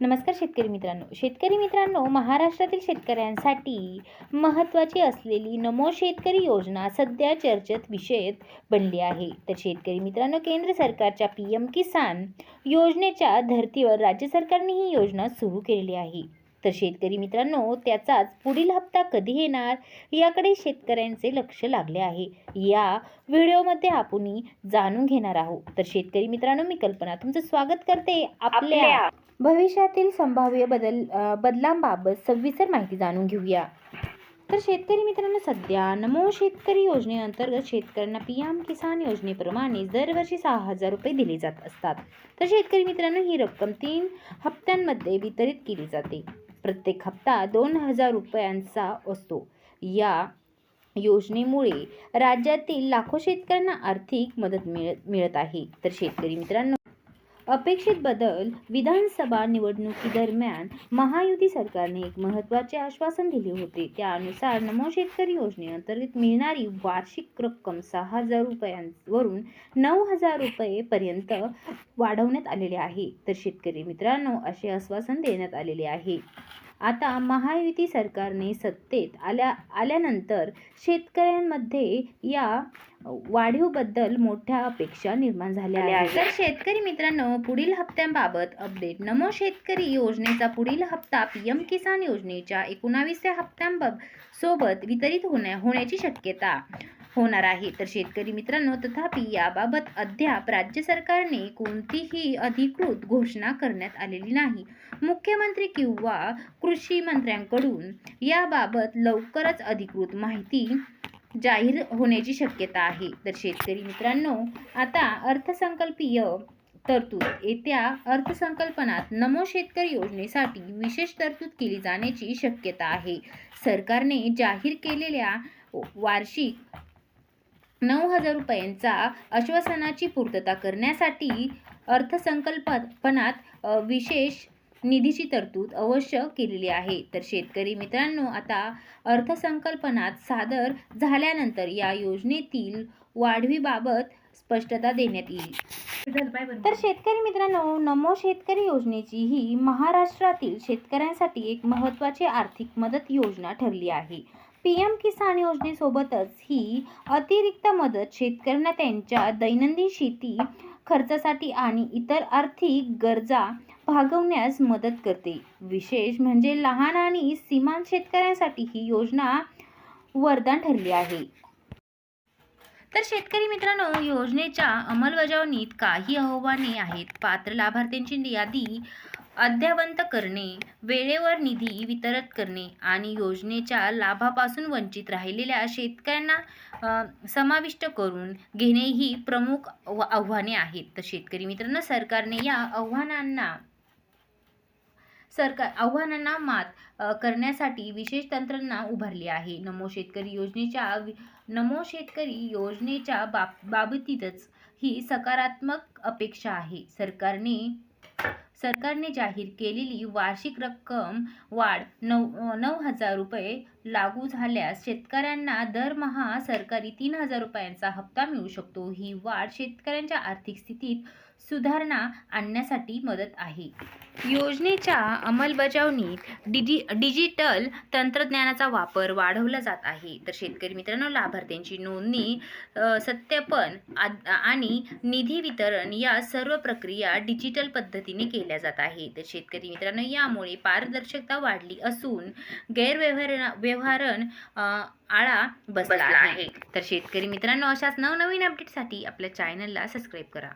नमस्कार शेतकरी मित्रांनो. शेतकरी मित्रांनो महाराष्ट्रातील शेतकऱ्यांसाठी महत्त्वाची असलेली नमो शेतकरी योजना सध्या चर्चेत विषय बनली आहे. तर शेतकरी मित्रांनो केंद्र सरकारच्या पी एम किसान योजनेच्या धर्तीवर राज्य सरकारने ही योजना सुरू केलेली आहे. तर शेतकरी मित्रांनो त्याचाच पुढील हप्ता कधी येणार याकडे शेतकऱ्यांचे लक्ष लागले आहे. या व्हिडिओमध्ये आपण जाणून घेणार आहोत. तर शेतकरी मित्रांनो मी कल्पना तुमचं स्वागत करते. आपल्या भविष्यातील संभाव्य बदल बदलांबाबत सविस्तर माहिती जाणून घेऊया. तर शेतकरी मित्रांनो सध्या नमो शेतकरी योजनेअंतर्गत शेतकऱ्यांना पी एम किसान योजनेप्रमाणे दरवर्षी सहा हजार रुपये दिले जात असतात. तर शेतकरी मित्रांनो ही रक्कम तीन हप्त्यांमध्ये वितरित केली जाते. प्रत्येक हप्ता दोन हजार रुपयांचा असतो. या योजनेमुळे राज्यातील लाखो शेतकऱ्यांना आर्थिक मदत मिळत मिळत आहे. तर शेतकरी मित्रांनो अपेक्षित बदल विधानसभा निवडणुकीदरम्यान महायुती सरकारने एक महत्त्वाचे आश्वासन दिले होते. त्यानुसार नमो शेतकरी योजनेअंतर्गत मिळणारी वार्षिक रक्कम सहा हजार रुपयांवरून नऊ हजार रुपयेपर्यंत वाढवण्यात आलेले आहे. तर शेतकरी मित्रांनो असे आश्वासन देण्यात आलेले आहे. आता महायुती सरकारने सत्तेत आल्या आल्यानंतर शेतकऱ्यांमध्ये या वाढीवबद्दल मोठ्या अपेक्षा निर्माण झाल्या आहेत. तर शेतकरी मित्रांनो पुढील हप्त्यांबाबत अपडेट नमो शेतकरी योजनेचा पुढील हप्ता पी एम किसान योजनेच्या एकोणावीसव्या हप्त्यांबाब सोबत वितरित होण्या होण्याची शक्यता. होणार आहे. तर शेतकरी मित्रांनो तथापि याबाबत अद्याप राज्य सरकारने कोणतीही अधिकृत घोषणा करण्यात आलेली नाही. मुख्यमंत्री किंवा कृषी मंत्र्यांकडून याबाबत लवकरच अधिकृत माहिती जाहीर होण्याची शक्यता आहे. तर शेतकरी मित्रांनो आता अर्थसंकल्पीय तरतूद. येत्या अर्थसंकल्पनात नमो शेतकरी योजनेसाठी विशेष तरतूद केली जाण्याची शक्यता आहे. सरकारने जाहीर केलेल्या वार्षिक नऊ हजार रुपयांचा आश्वासनाची पूर्तता करण्यासाठी अर्थसंकल्पनात विशेष निधीची तरतूद अवश्य केलेली आहे. तर शेतकरी मित्रांनो आता अर्थसंकल्पनात सादर झाल्यानंतर या योजनेतील वाढवीबाबत स्पष्टता देण्यात येईल. तर शेतकरी मित्रांनो नमो शेतकरी योजनेची ही महाराष्ट्रातील शेतकऱ्यांसाठी एक महत्त्वाची आर्थिक मदत योजना ठरली आहे. पी एम किसान योजनेसोबतच ही अतिरिक्त मदत शेतकऱ्यांना त्यांच्या दैनंदिन शेती खर्चासाठी आणि इतर आर्थिक गरजा भागवण्यास मदत करते. विशेष म्हणजे लहान आणि सीमांत शेतकऱ्यांसाठी ही योजना वरदान ठरली आहे. तर शेतकरी मित्रांनो योजनेच्या अंमलबजावणीत काही आव्हाने आहेत. पात्र लाभार्थ्यांची यादी अद्ययावत करणे वेळेवर निधी वितरित करणे आणि योजनेच्या लाभापासून वंचित राहिलेल्या शेतकऱ्यांना समाविष्ट करून घेणे ही प्रमुख आव्हाने आहेत. तर शेतकरी मित्रांनो सरकारने या आव्हानांना सरकार आव्हानांना मात करण्यासाठी विशेष तंत्रज्ञा उभारली आहे. नमो शेतकरी योजनेच्या नमो शेतकरी योजनेच्या बाब बाबतीतच ही सकारात्मक अपेक्षा आहे. सरकारने सरकारने जाहीर केलेली वार्षिक रक्कम वाढ नऊ नऊ हजार रुपये लागू झाल्यास शेतकऱ्यांना दरमहा सरकारी तीन हजार रुपयांचा हप्ता मिळू शकतो. ही वाढ शेतकऱ्यांच्या आर्थिक स्थितीत सुधारणा आणण्यासाठी मदत आहे. योजनेच्या अंमलबजावणीत डिजि डिजिटल तंत्रज्ञानाचा वापर वाढवला जात आहे. तर शेतकरी मित्रांनो लाभार्थ्यांची नोंदणी सत्यापन आणि निधी वितरण या सर्व प्रक्रिया डिजिटल पद्धतीने केल्या जात आहे तर शेतकरी मित्रांनो यामुळे पारदर्शकता वाढली असून गैरव्यवहार व्यवहारण आळा बसला आहे. तर शेतकरी मित्रांनो अशाच नवनवीन अपडेटसाठी आपल्या चॅनलला सबस्क्राईब करा.